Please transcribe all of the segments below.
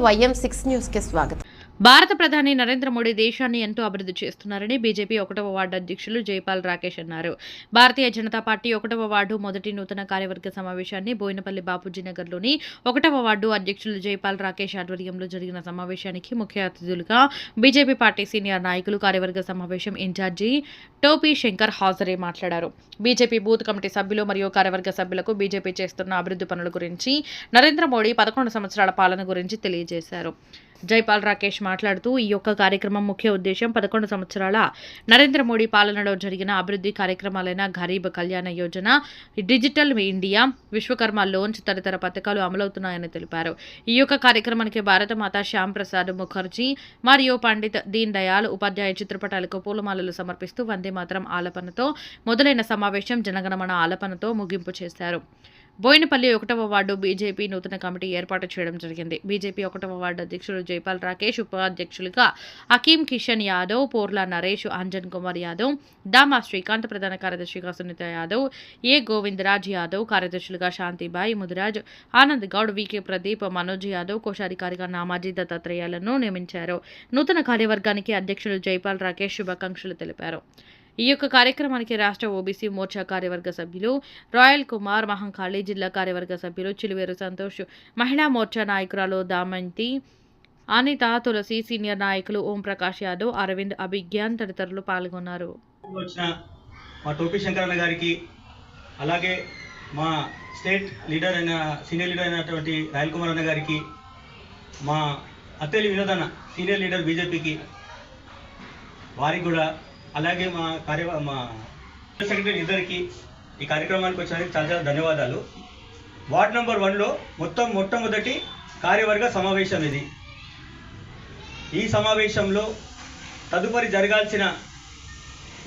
YM six news కి స్వాగతం భారత ప్రధాని నరేంద్ర మోడీ దేశాన్ని ఎంతో అభివృద్ధి చేస్తున్నారని బీజేపీ ఒకటవ వార్డు అధ్యక్షులు జైపాల్ రాకేష్ అన్నారు. భారతీయ జనతా పార్టీ ఒకటవ వార్డు మొదటి నూతన కార్యవర్గ సమావేశాన్ని బోయినపల్లి బాపూజీ నగర్లోని ఒకటవ వార్డు అధ్యక్షులు జైపాల్ రాకేష్ ఆధ్వర్యంలో జరిగిన సమావేశానికి ముఖ్య అతిథులుగా బీజేపీ పార్టీ సీనియర్ నాయకులు కార్యవర్గ సమావేశం ఇన్ఛార్జి టోపీ శంకర్ హాజరై మాట్లాడారు. బీజేపీ బూత్ కమిటీ సభ్యులు మరియు కార్యవర్గ సభ్యులకు బీజేపీ చేస్తున్న అభివృద్ధి పనుల గురించి నరేంద్ర మోడీ పదకొండు సంవత్సరాల పాలన గురించి తెలియజేశారు. జైపాల్ రాకేష్ మాట్లాడుతూ ఈ యొక్క కార్యక్రమం ముఖ్య ఉద్దేశం పదకొండు సంవత్సరాల నరేంద్ర మోడీ పాలనలో జరిగిన అభివృద్ధి కార్యక్రమాలైన Garib Kalyan Yojana digital India Vishwakarma loans తదితర పథకాలు అమలవుతున్నాయని తెలిపారు. ఈ యొక్క కార్యక్రమానికి భారత మాత శ్యామ్ ప్రసాద్ ముఖర్జీ మరియు పండిత్ దీన్ దయాళ్ ఉపాధ్యాయ చిత్రపటాలకు పూలమాలలు సమర్పిస్తూ వందే మాత్రం ఆలపనతో మొదలైన సమావేశం జనగణమన ఆలపనతో ముగింపు చేశారు. బోయినపల్లి ఒకటవ వార్డు బీజేపీ నూతన కమిటీ ఏర్పాటు చేయడం జరిగింది. బీజేపీ ఒకటవ వార్డు అధ్యక్షుడు జైపాల్ రాకేష్ ఉపాధ్యక్షులుగా అకీం కిషన్ యాదవ్ పోర్లా నరేష్ అంజన్ కుమార్ యాదవ్ దామా శ్రీకాంత్ ప్రధాన కార్యదర్శిగా సునీత యాదవ్ ఏ గోవిందరాజ్ యాదవ్ కార్యదర్శులుగా శాంతిబాయి ముదిరాజ్ ఆనంద్ గౌడ్ వికే ప్రదీప్ మనోజ్ యాదవ్ కోశాధికారిగా నామాజీ దత్తాత్రేయాలను నియమించారు. నూతన కార్యవర్గానికి అధ్యక్షులు జైపాల్ రాకేష్ శుభాకాంక్షలు తెలిపారు. ఈ యొక్క కార్యక్రమానికి రాష్ట్ర ఓబీసీ మోర్చా కార్యవర్గ సభ్యులు రాయల్ కుమార్ మహంకాళి జిల్లా కార్యవర్గ సభ్యులు చిలువేరు సంతోష్ మహిళా మోర్చా నాయకురాలు దామంతి అనిత తులసి సీనియర్ నాయకులు ఓం ప్రకాష్ యాదవ్ అరవింద్ అభిజ్ఞాన్ తదితరులు పాల్గొన్నారు. మా టోపీ శంకరన్న గారికి అలాగే మా స్టేట్ లీడర్ అయిన సీనియర్ లీడర్ అయినటువంటి రాయల్ కుమార్ అన్న గారికి మా అత్తేలి వినోదన్న సీనియర్ లీడర్ బీజేపీకి వారికి కూడా అలాగే మా కార్య మా సెక్రటరీ ఇద్దరికి ఈ కార్యక్రమానికి వచ్చినందుకు చాలా చాలా ధన్యవాదాలు. వార్డ్ నెంబర్ వన్లో మొత్తం మొట్టమొదటి కార్యవర్గ సమావేశం ఇది. ఈ సమావేశంలో తదుపరి జరగాల్సిన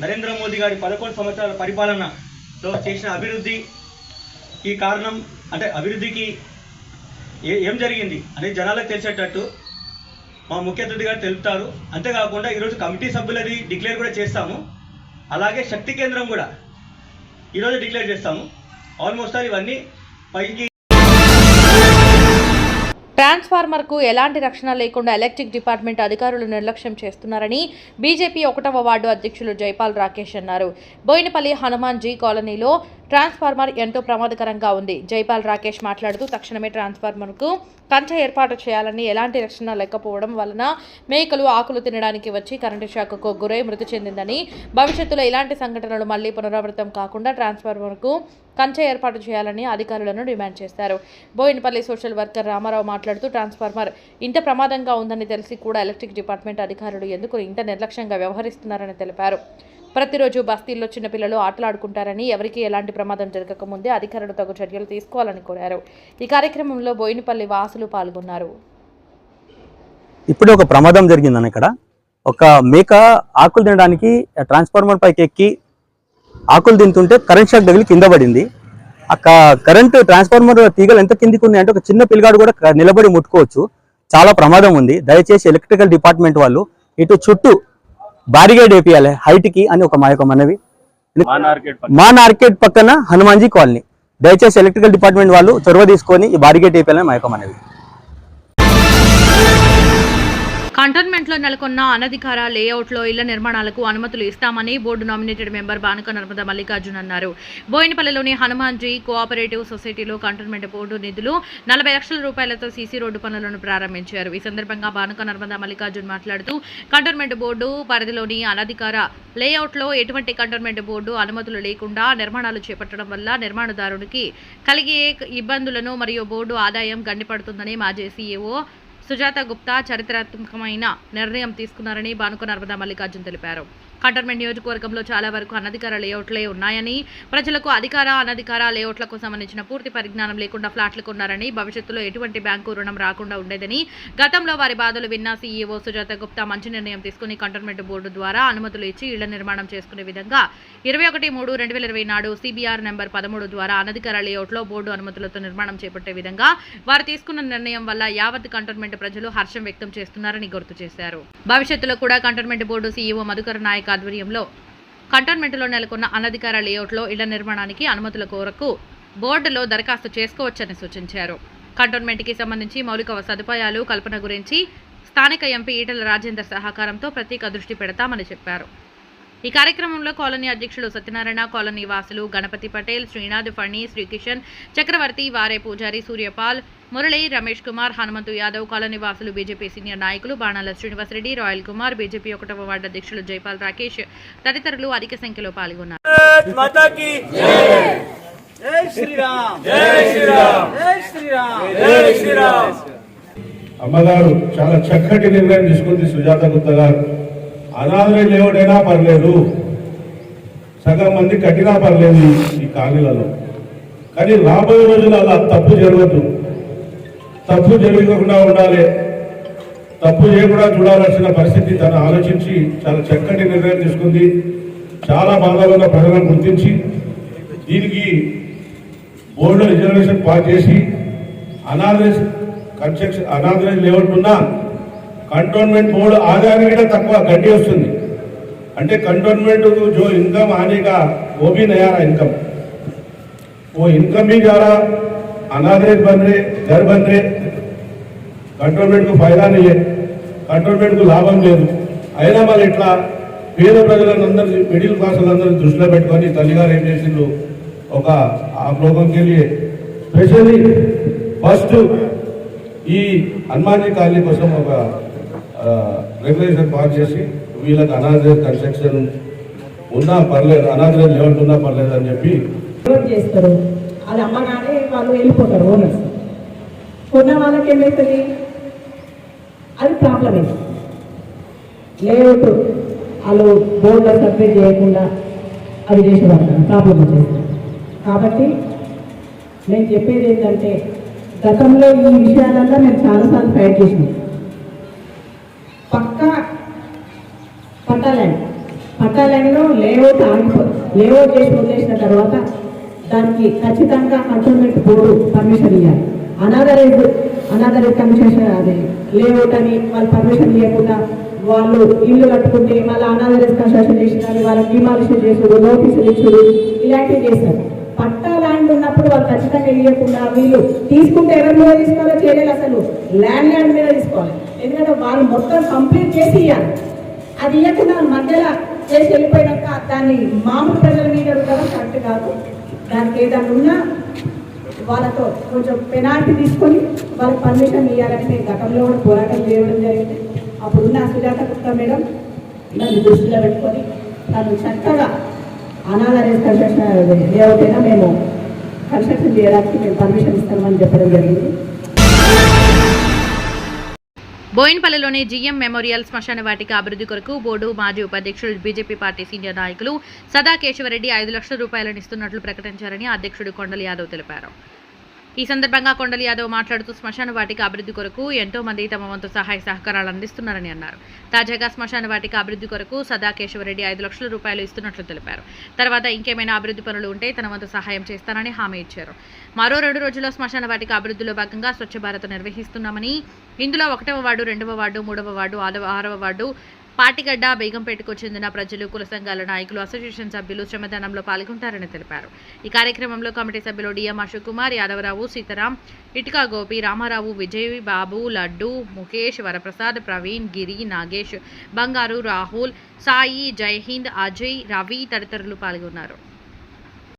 నరేంద్ర మోదీ గారి పదకొండు సంవత్సరాల పరిపాలనలో చేసిన అభివృద్ధి ఈ కారణం అంటే అభివృద్ధికి ఏ ఏం జరిగింది అనేది జనాలకు తెలిసేటట్టు మా ముఖ్య అతిథి గారు తెలుపుతారు. అంతేకాకుండా ఈరోజు కమిటీ సభ్యులది డిక్లేర్ కూడా చేస్తాము. అలాగే శక్తి కేంద్రం కూడా ఈరోజు డిక్లేర్ చేస్తాము. ఆల్మోస్ట్ ఆల్ ఇవన్నీ పైకి ట్రాన్స్ఫార్మర్కు ఎలాంటి రక్షణ లేకుండా ఎలక్ట్రిక్ డిపార్ట్మెంట్ అధికారులు నిర్లక్ష్యం చేస్తున్నారని బీజేపీ ఒకటవ వార్డు అధ్యక్షులు జైపాల్ రాకేష్ అన్నారు. బోయినపల్లి హనుమాన్ జీ కాలనీలో ట్రాన్స్ఫార్మర్ ఎంతో ప్రమాదకరంగా ఉంది. జైపాల్ రాకేష్ మాట్లాడుతూ తక్షణమే ట్రాన్స్ఫార్మర్కు కంచె ఏర్పాటు చేయాలని ఎలాంటి రక్షణ లేకపోవడం వలన మేకలు ఆకులు తినడానికి వచ్చి కరెంటు షాక్కు గురై మృతి చెందిందని భవిష్యత్తులో ఇలాంటి సంఘటనలు మళ్ళీ పునరావృతం కాకుండా ట్రాన్స్ఫార్మర్కు కంచె ఏర్పాటు చేయాలని అధికారులను డిమాండ్ చేశారు. బోయినపల్లి సోషల్ వర్కర్ రామారావు మాట్లాడుతూ ట్రాన్స్ఫార్మర్ ఇంత ప్రమాదంగా ఉందని తెలిసి కూడా ఎలక్ట్రిక్ డిపార్ట్మెంట్ అధికారులు ఎందుకు ఇంత నిర్లక్ష్యంగా వ్యవహరిస్తున్నారని తెలిపారు. ప్రతిరోజు బస్తీల్లో చిన్నపిల్లలు ఆటలాడుకుంటారని ఎవరికీ ఎలాంటి ప్రమాదం జరగకముందే అధికారులు తగు చర్యలు తీసుకోవాలని కోరారు. ఈ కార్యక్రమంలో బోయినపల్లి వాసులు పాల్గొన్నారు. ఇప్పుడు ఒక ప్రమాదం జరిగిందని ఇక్కడ. ఒక మేక ఆకులు తినడానికి ట్రాన్స్ఫార్మర్ పైకి ఎక్కి ఆకులు తింటుంటే కరెంట్ షాక్ తగిలి కింద పడింది. ఆ కరెంటు కరెంట్ ట్రాన్స్ఫార్మర్ తీగలు ఎంత కిందికి ఉన్నాయి అంటే ఒక చిన్న పిల్లగాడు కూడా నిలబడి ముట్టుకోవచ్చు. చాలా ప్రమాదం ఉంది. దయచేసి ఎలక్ట్రికల్ డిపార్ట్మెంట్ వాళ్ళు ఇటు చుట్టూ బారిగేడ్ వేపియాలి హైట్కి అని ఒక మా యొక్క మనవి. మా మార్కెట్ పక్కన. హనుమాన్జీ కాలనీ. దయచేసి ఎలక్ట్రికల్ డిపార్ట్మెంట్ వాళ్ళు చొరవ తీసుకొని ఈ బారిగేట్ వేపియాలని మా యొక్క మనవి. కంటోన్మెంట్లో నెలకొన్న అనధికార లేఅవుట్లో ఇళ్ళ నిర్మాణాలకు అనుమతులు ఇస్తామని board nominated member Banuka Narmada Mallikarjun అన్నారు. బోయినపల్లిలోని హనుమాన్జీ కోఆపరేటివ్ సొసైటీలో కంటోన్మెంట్ బోర్డు నిధులు నలభై లక్షల రూపాయలతో సీసీ రోడ్డు పనులను ప్రారంభించారు. ఈ సందర్భంగా బానుక నర్మద మల్లికార్జున్ మాట్లాడుతూ కంటోన్మెంట్ బోర్డు పరిధిలోని అనధికార లేఅవుట్లో ఎటువంటి కంటోన్మెంట్ బోర్డు అనుమతులు లేకుండా నిర్మాణాలు చేపట్టడం వల్ల నిర్మాణదారునికి కలిగే ఇబ్బందులను మరియు బోర్డు ఆదాయం గండిపడుతుందని మాజీ సీఈఓ సుజాత గుప్తా చరిత్రాత్మకమైన నిర్ణయం తీసుకున్నారని బానుక నర్మదా మల్లికార్జున్ తెలిపారు. కంటోన్మెంట్ నియోజకవర్గంలో చాలా వరకు అనధికార లేఅవుట్లే ఉన్నాయని ప్రజలకు అధికార అనధికార లేఅవుట్లకు సంబంధించిన పూర్తి పరిజ్ఞానం లేకుండా ఫ్లాట్లు కొన్నారని భవిష్యత్తులో ఎటువంటి బ్యాంకు రుణం రాకుండా ఉండేదని గతంలో వారి బాధలు విన్న సీఈఓ సుజాత గుప్తా మంచి నిర్ణయం తీసుకుని కంటోన్మెంట్ బోర్డు ద్వారా అనుమతులు ఇచ్చి ఇళ్ళ నిర్మాణం చేసుకునే విధంగా ఇరవై ఒకటి మూడు రెండు వేల ఇరవై నాడు సిబిఆర్ నెంబర్ పదమూడు ద్వారా అనధికార లేఅవుట్లో బోర్డు అనుమతులతో నిర్మాణం చేపట్టే విధంగా వారు తీసుకున్న నిర్ణయం వల్ల యావత్ కంటోన్మెంట్ ప్రజలు హర్షం వ్యక్తం చేస్తున్నారని గుర్తు చేశారు. భవిష్యత్తులో కూడా cantonment board CEO Madhukar Nayak ఆధ్వర్యంలో కంటోన్మెంట్లో నెలకొన్న అనధికార లేఅవుట్లో ఇళ్ళ నిర్మాణానికి అనుమతుల కోరకు బోర్డులో దరఖాస్తు చేసుకోవచ్చని సూచించారు. కంటోన్మెంట్కి సంబంధించి మౌలిక సదుపాయాలు కల్పన గురించి స్థానిక ఎంపీ ఈటల రాజేందర్ సహకారంతో ప్రత్యేక దృష్టి పెడతామని చెప్పారు. ఈ కార్యక్రమంలో కాలనీ అధ్యక్షులు సత్యనారాయణ కాలనీ వాసులు గణపతి పటేల్ శ్రీనాథ్ ఫణి శ్రీకిషన్ చక్రవర్తి వారే పూజారి సూర్యపాల్ మురళి రమేష్ కుమార్ హనుమంతు యాదవ్ కాలనీ వాసులు బీజేపీ సీనియర్ నాయకులు బాణాల శ్రీనివాసరెడ్డి రాయల్ కుమార్ బీజేపీ ఒకటవ వార్డు అధ్యక్షులు జైపాల్ రాకేష్ తదితరులు అధిక సంఖ్యలో పాల్గొన్నారు. అమ్మగారు చాలా చక్కటి నిర్ణయం తీసుకుంది సుజాత గుప్త గారు. అనాథులు లేవుడైనా పర్లేదు. సగం మంది కట్టినా పర్లేదు ఈ- ఖాళీలలో కాలనీలలో. కానీ రాబోయే రోజులు అలా తప్పు జరగదు. తప్పు జరగకుండా ఉండాలి. తప్పు చేయకుండా చూడాల్సిన పరిస్థితి తను ఆలోచించి చాలా చక్కటి నిర్ణయం తీసుకుంది. చాలా బాధగా ఉన్న ప్రజలను గుర్తించి దీనికి బోర్డు రిజర్వేషన్ పాస్ చేసి అనాథరైజ్ కన్స్ట్రక్షన్ అనాథరైజ్ లేవట్టున్నా ఉన్న కంటోన్మెంట్ బోర్డు ఆదాయానికి కూడా తక్కువ గడ్డి వస్తుంది అంటే कंटोनमेंट को जो इनकम आने का वो भी नया रहा इनकम वो इनकम भी जा रहा अनादरेज बन रहे घर बन रहे కంటోన్మెంట్ కు ఫైదా नहीं है కంటోన్మెంట్ కు లాభం లేదు అయినా మళ్ళీ ఇట్లా పేద ప్రజలందరూ మిడిల్ క్లాస్ అందరూ దృష్టిలో పెట్టుకొని తల్లిగారు ఏం చేసిండ్రు ఒక ఆ ప్రోగ్రాంకి వెళ్ళి స్పెషల్లీ ఫస్ట్ ఈ హనుమాన్జీ కాలనీ కోసం ఒక రెగ్యులేషన్ పాస్ చేసి వీళ్ళకి అనాథరైజ్ కన్స్ట్రక్షన్ ఉన్నా పర్లేదు అనాథరైజ్ లెవెల్ ఉన్నా పర్లేదు అని చెప్పి చేస్తారు? అది అమ్మగానే వాళ్ళు వెళ్ళిపోతారు ఓనర్స్ కొన్న వాళ్ళకి ఏమవుతుంది అది ప్రాబ్లమే లేఅవుట్ వాళ్ళు బోర్డులో సబ్మిట్ చేయకుండా అది చేసేవాళ్ళు ప్రాబ్లం వచ్చేది కాబట్టి నేను చెప్పేది ఏంటంటే గతంలో ఈ విషయాలలో మేము చాలాసార్లు ఫైట్ చేసినాం పట్టాలండి. పట్టాలైనలో లేఅవుట్ ఆగిపో లేఅవుట్ చేసి వదిలేసిన తర్వాత దానికి ఖచ్చితంగా కంటోన్మెంట్ బోర్డు పర్మిషన్ ఇవ్వాలి అనాథరైజ్ అనాథరైజ్ కమిషన్ అది లేఅవుట్ అని వాళ్ళు పర్మిషన్ ఇవ్వకుండా వాళ్ళు ఇల్లు కట్టుకుంటే మళ్ళీ అనాథరైజ్ కన్స్ట్రక్షన్ చేసినారు వాళ్ళకి డిమాలిషన్ చేసుడు నోటీసులు ఇచ్చుడు ఇలాంటివి చేస్తారు పట్టా ల్యాండ్ ఉన్నప్పుడు వాళ్ళు ఖచ్చితంగా ఇవ్వకుండా వీళ్ళు తీసుకుంటే ఎవరి మీద తీసుకోవాలో చేయలేదు అసలు. ల్యాండ్ ల్యాండ్ మీద తీసుకోవాలి. ఎందుకంటే వాళ్ళు మొత్తం కంప్లీట్ చేసి ఇవ్వాలి అది ఇవ్వకుండా మధ్యలో చేసి వెళ్ళిపోయినాక దాన్ని మామూలు ప్రజల మీద రుద్దడం కరెక్ట్ కాదు. దానికి ఏదైనా ఉన్నా వాళ్ళతో కొంచెం పెనాల్టీ తీసుకొని వాళ్ళకి పర్మిషన్ ఇవ్వాలని మేము గతంలో కూడా పోరాటం చేయడం జరిగింది. అప్పుడు ఉన్న సుజాత గుప్తా మేడం దాన్ని దృష్టిలో పెట్టుకొని తను చక్కగా అనాథ కన్స్ట్రక్షన్ లేఅవుటైనా మేము కన్స్ట్రక్షన్ చేయడానికి మేము పర్మిషన్ ఇస్తామని చెప్పడం జరిగింది. బోయిన్పల్లిలోని జీఎం మెమోరియల్ శ్మశాన వాటిక అభివృద్ధి కొరకు బోర్డు మాజీ ఉపాధ్యక్షుడు బీజేపీ పార్టీ సీనియర్ నాయకులు సదా కేశవరెడ్డి ఐదు లక్షల రూపాయలను ఇస్తున్నట్లు ప్రకటించారని అధ్యక్షుడు కొండల యాదవ్ తెలిపారు. ఈ సందర్భంగా కొండలి యాదవ్ మాట్లాడుతూ శ్మశాన వాటిక అభివృద్ధి కొరకు ఎంతో మంది తమ వంతు సహాయ సహకారాలు అందిస్తున్నారని అన్నారు. తాజాగా శ్మశాన వాటిక అభివృద్ధి కొరకు సదా కేశవరెడ్డి ఐదు లక్షల రూపాయలు ఇస్తున్నట్లు తెలిపారు. తర్వాత ఇంకేమైనా అభివృద్ధి పనులు ఉంటే తన వంతు సహాయం చేస్తానని హామీ ఇచ్చారు. మరో రెండు రోజుల్లో శ్మశాన వాటిక అభివృద్ధిలో భాగంగా స్వచ్ఛ భారత్ నిర్వహిస్తున్నామని ఇందులో ఒకటవ వార్డు రెండవ వార్డు మూడవ వార్డు ఆరవ వార్డు పాటిగడ్డ బేగంపేటకు చెందిన ప్రజలు కుల సంఘాల నాయకులు అసోసియేషన్ సభ్యులు శ్రమదానంలో పాల్గొంటారని తెలిపారు. ఈ కార్యక్రమంలో కమిటీ సభ్యులు డిఎం అశోక్ కుమార్ యాదవరావు సీతారాం ఇటుకా గోపి రామారావు విజయ్ బాబు లడ్డు ముఖేష్ వరప్రసాద్ ప్రవీణ్ గిరి నాగేష్ బంగారు రాహుల్ సాయి జైహింద్ అజయ్ రవి తదితరులు పాల్గొన్నారు.